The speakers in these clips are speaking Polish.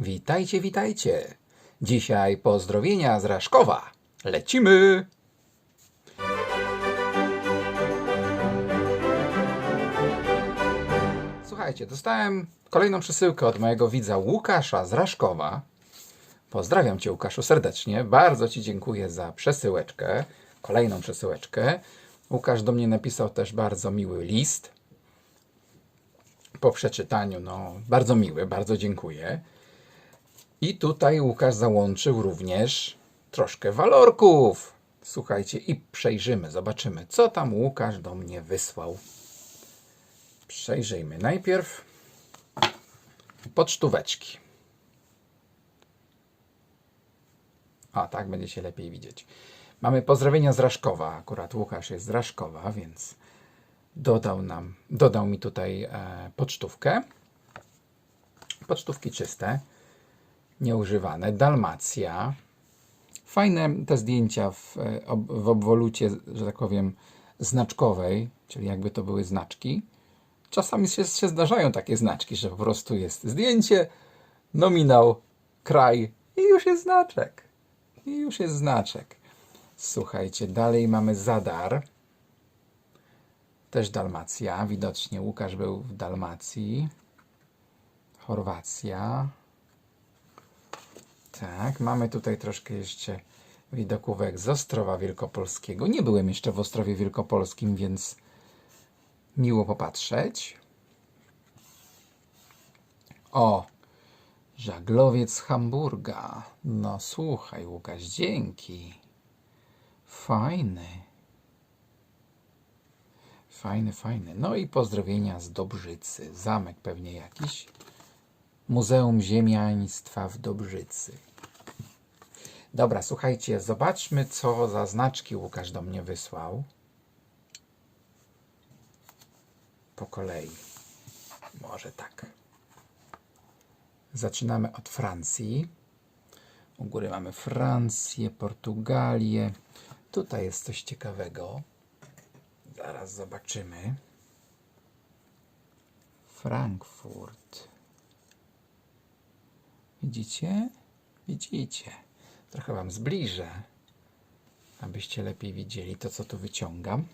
Witajcie, witajcie. Dzisiaj pozdrowienia z Raszkowa. Lecimy! Słuchajcie, dostałem kolejną przesyłkę od mojego widza Łukasza z Raszkowa. Pozdrawiam Cię, Łukaszu, serdecznie. Bardzo Ci dziękuję za przesyłeczkę, kolejną przesyłeczkę. Łukasz do mnie napisał też bardzo miły list. Po przeczytaniu, no, bardzo miły, bardzo dziękuję. I tutaj Łukasz załączył również troszkę walorków. Słuchajcie, i przejrzymy, zobaczymy, co tam Łukasz do mnie wysłał. Przejrzyjmy najpierw pocztóweczki. A, tak będzie się lepiej widzieć. Mamy pozdrowienia z Raszkowa. Akurat Łukasz jest z Raszkowa, więc dodał nam, dodał mi tutaj e, pocztówkę. Pocztówki czyste, nieużywane. Dalmacja. Fajne te zdjęcia w, e, w obwolucie, że tak powiem, znaczkowej, czyli jakby to były znaczki. Czasami się, się zdarzają takie znaczki, że po prostu jest zdjęcie, nominał, kraj i już jest znaczek. I już jest znaczek. Słuchajcie, dalej mamy Zadar. Też Dalmacja. Widocznie Łukasz był w Dalmacji. Chorwacja. Tak, mamy tutaj troszkę jeszcze widokówek z Ostrowa Wielkopolskiego. Nie byłem jeszcze w Ostrowie Wielkopolskim, więc miło popatrzeć. O, żaglowiec z Hamburga. No słuchaj, Łukasz, dzięki. Fajny. Fajny, fajny. No i pozdrowienia z Dobrzycy. Zamek pewnie jakiś. Muzeum Ziemiaństwa w Dobrzycy. Dobra, słuchajcie, zobaczmy, co za znaczki Łukasz do mnie wysłał. Po kolei. Może tak. Zaczynamy od Francji. U góry mamy Francję, Portugalię. Tutaj jest coś ciekawego. Zaraz zobaczymy. Frankfurt. Widzicie? Widzicie. Trochę Wam zbliżę, abyście lepiej widzieli to, co tu wyciągam.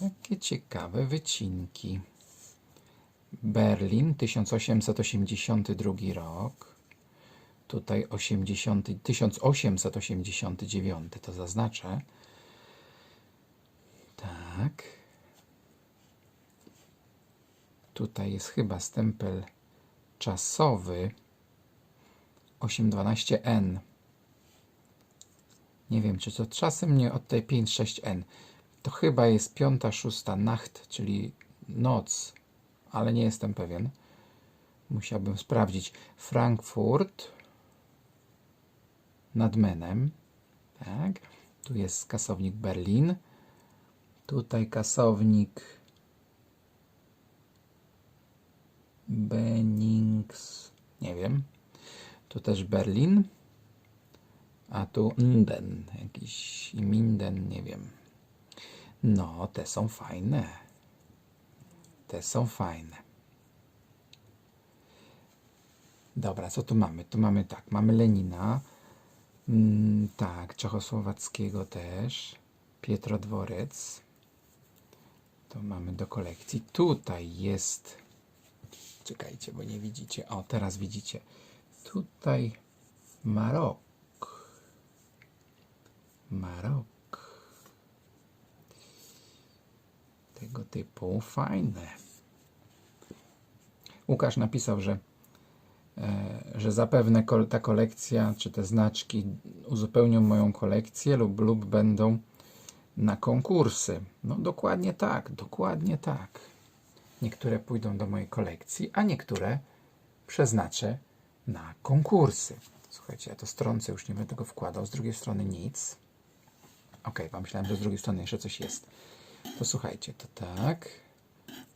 Takie ciekawe wycinki. Berlin 1882 rok. Tutaj 80, 1889 to zaznaczę. Tak. Tutaj jest chyba stempel czasowy 812N. Nie wiem, czy to czasem nie od tej 56N. To chyba jest piąta, szósta nacht, czyli noc, ale nie jestem pewien. Musiałbym sprawdzić. Frankfurt nad Menem. Tak. Tu jest kasownik Berlin. Tutaj kasownik Bennings. Nie wiem. Tu też Berlin. A tu Minden. Jakiś Minden, nie wiem. No, te są fajne. Te są fajne. Dobra, co tu mamy? Tu mamy tak, mamy Lenina. Mm, tak, Czechosłowackiego też. Pietrodworec. To mamy do kolekcji. Tutaj jest. Czekajcie, bo nie widzicie. O, teraz widzicie. Tutaj Marok. Marok. Tego typu fajne. Łukasz napisał, że e, że zapewne ta kolekcja, czy te znaczki uzupełnią moją kolekcję lub, lub będą na konkursy. No dokładnie tak, dokładnie tak. Niektóre pójdą do mojej kolekcji, a niektóre przeznaczę na konkursy. Słuchajcie, ja to strącę, już nie będę tego wkładał. Z drugiej strony nic. Ok, pomyślałem, że z drugiej strony jeszcze coś jest. To słuchajcie, to tak.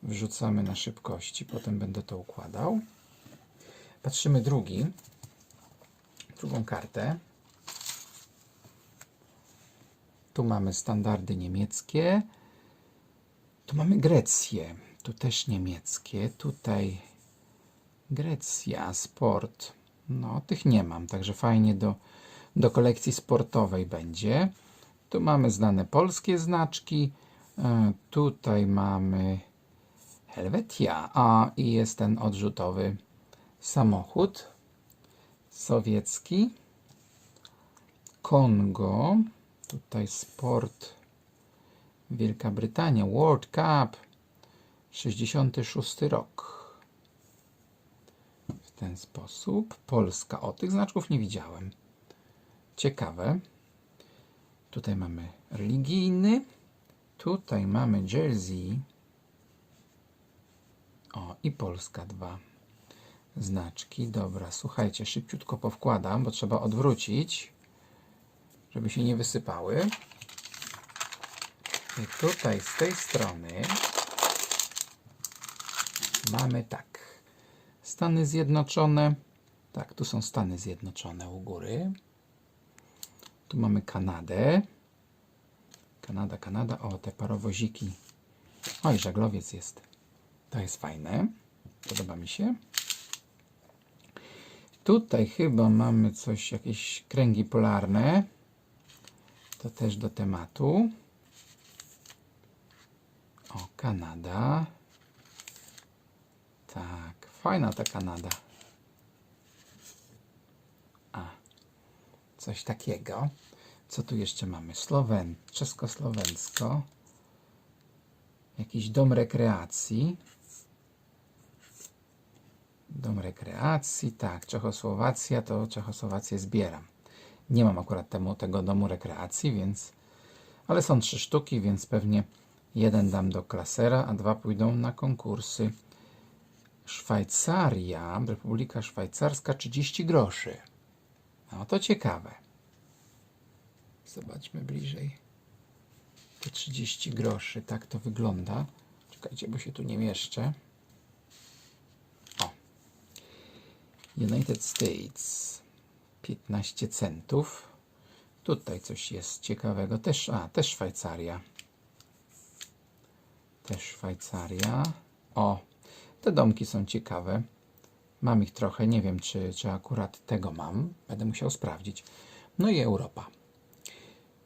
Wrzucamy na szybkości, potem będę to układał. Patrzymy drugi, drugą kartę. Tu mamy standardy niemieckie. Tu mamy Grecję. Tu też niemieckie. Tutaj Grecja, sport. No, tych nie mam, także fajnie do, do kolekcji sportowej będzie. Tu mamy znane polskie znaczki. E, tutaj mamy Helvetia. A i jest ten odrzutowy samochód sowiecki. Kongo. Tutaj sport. Wielka Brytania. World Cup. 66 rok. W ten sposób. Polska. O, tych znaczków nie widziałem. Ciekawe. Tutaj mamy religijny. Tutaj mamy Jersey. O, i Polska dwa znaczki. Dobra, słuchajcie, szybciutko powkładam, bo trzeba odwrócić, żeby się nie wysypały. I tutaj z tej strony mamy tak. Stany Zjednoczone. Tak, tu są Stany Zjednoczone u góry. Tu mamy Kanadę. Kanada, Kanada. O, te parowoziki. Oj, żaglowiec jest. To jest fajne. Podoba mi się. Tutaj chyba mamy coś, jakieś kręgi polarne. To też do tematu. O, Kanada. Fajna ta Kanada. A, coś takiego. Co tu jeszcze mamy? Słowen, czesko-słowensko. Jakiś dom rekreacji. Dom rekreacji, tak. Czechosłowacja, to Czechosłowację zbieram. Nie mam akurat temu, tego domu rekreacji, więc. Ale są trzy sztuki, więc pewnie jeden dam do klasera, a dwa pójdą na konkursy. Szwajcaria, Republika Szwajcarska 30 groszy. No to ciekawe. Zobaczmy bliżej. To 30 groszy, tak to wygląda. Czekajcie, bo się tu nie mieszczę. O. United States 15 centów. Tutaj coś jest ciekawego. Też, a, też Szwajcaria. Też Szwajcaria. O, te domki są ciekawe. Mam ich trochę. Nie wiem, czy, czy akurat tego mam. Będę musiał sprawdzić. No i Europa.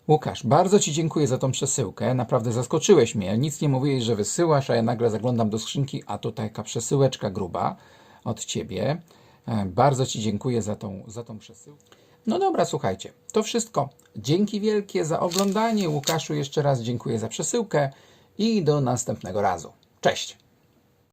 Łukasz, bardzo Ci dziękuję za tą przesyłkę. Naprawdę zaskoczyłeś mnie. Nic nie mówiłeś, że wysyłasz, a ja nagle zaglądam do skrzynki, a tutaj taka przesyłeczka gruba od Ciebie. E, Bardzo Ci dziękuję za tą, za tą przesyłkę. No dobra, słuchajcie, to wszystko. Dzięki wielkie za oglądanie. Łukaszu, jeszcze raz dziękuję za przesyłkę i do następnego razu. Cześć!